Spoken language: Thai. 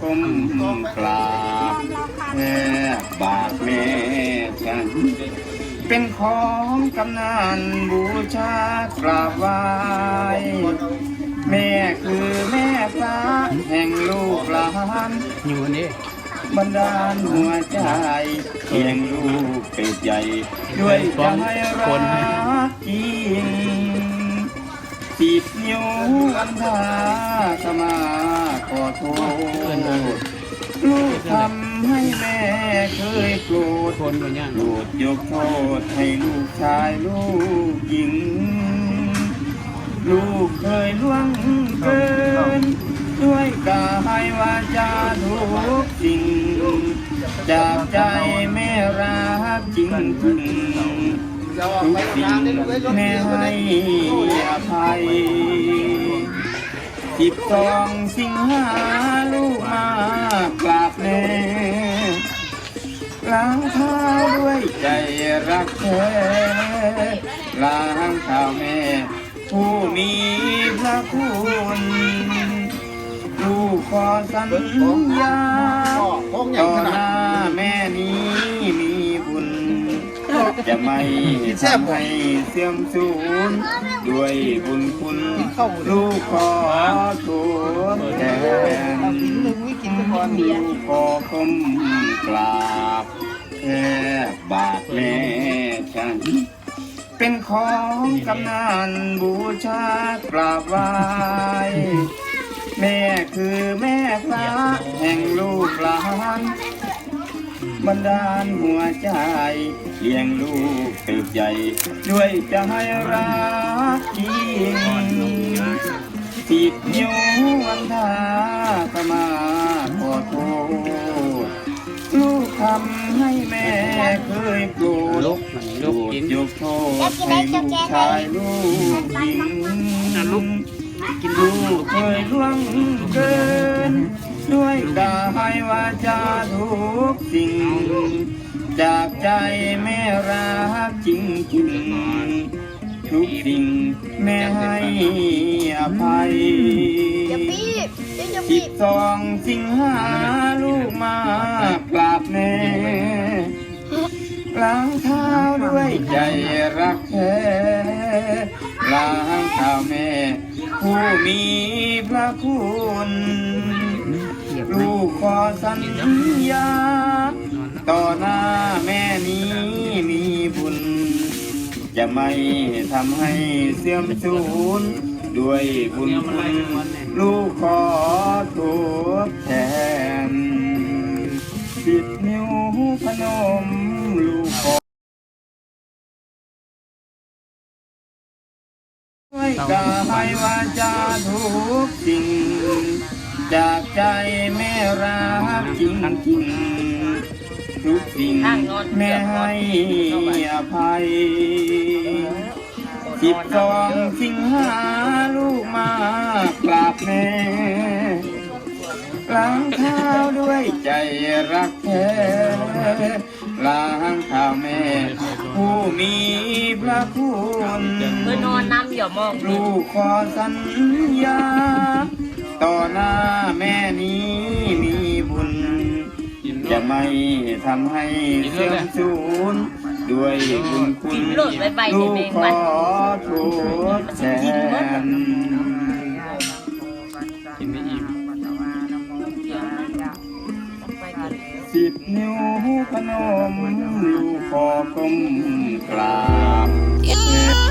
ก้มกราบแทบบาทแม่ฉัน เป็นของกำนันบูชากราบไหว้แม่คือแม่ฟ้าแห่งลูกหลานอยู่นี่บันดาลหัวใจเพียงลูกเป็ดใหญ่ ด้วยใจรักจริง สิบนิ้วอันทาสมาขอโทษลูกทำให้แม่เคยโกรธคนก็ย่างโปรดยกโทษให้ลูกชายลูกหญิง ลูกเคยล่วงเกิน ด้วยกายวาจาทุกสิ่ง จากใจแม่รักจริงจริง สิ่งแม่ให้อภัยสิบสองสิงหาลูกมากราบแม่ล้างเท้าด้วยใจรักแท้ล้างเท้าแม่ ผู้มีพระคุณลูกขอสัญญาต่อ จะไม่ทำให้เสื่อมสูญด้วยบุญคุณลูกขอทดแทนลูกขอก้มกราบแค่บาทแม่ฉันเป็นของกำนันบูชากราบไหว้แม่คือแม่พระแห่งลูกหลาน บันดาลหัวใจเลี้ยงลูกเติบใหญ่ ด้วยใจรักจริงสิบนิ้ววันทาขมาขอโทษลูกทำให้แม่เคยโกรธลุกมันลุกกินยกโทษให้ลูกชายลูกหญิงอะลุกกินลูกเคยล่วงเกิน ด้วยกายวาจาทุกสิ่ง จากใจแม่รักจริงจริงๆทุกสิ่งแม่ให้อภัยอย่าปีบอย่าสิปีบบสองสิงหาลูกมากราบแม่ล้างเท้าด้วยใจรักแท้ล้างเท้าแม่ ผู้มีพระคุณเหยียบไหม ลูกขอสัญญา ต่อหน้าแม่นี้มีบุญ จะไม่ทำให้เสื่อมสูญด้วยบุญคุณลูกขอทดแทนสิบนิ้วพนมลูกขอด้วยกายวาจาทุกสิ่ง จากใจแม่รักจริงจริงๆทุกสิ่งแม่ให้อภัยสิบสองสิงหาลูกมากราบแม่ล้างเท้าด้วยใจรักแท้ล้างเท้าแม่ ผู้มีพระคุณเพื่อนอนน้ำอย่ามองลูกขอสัญญาต่อหน้า แม่นี้มีบุญ จะไม่ทำให้เสื่อมสูญด้วยบุญคุณลูกขอทดแทนสิบนิ้วพนมลูกขอก้มกราบ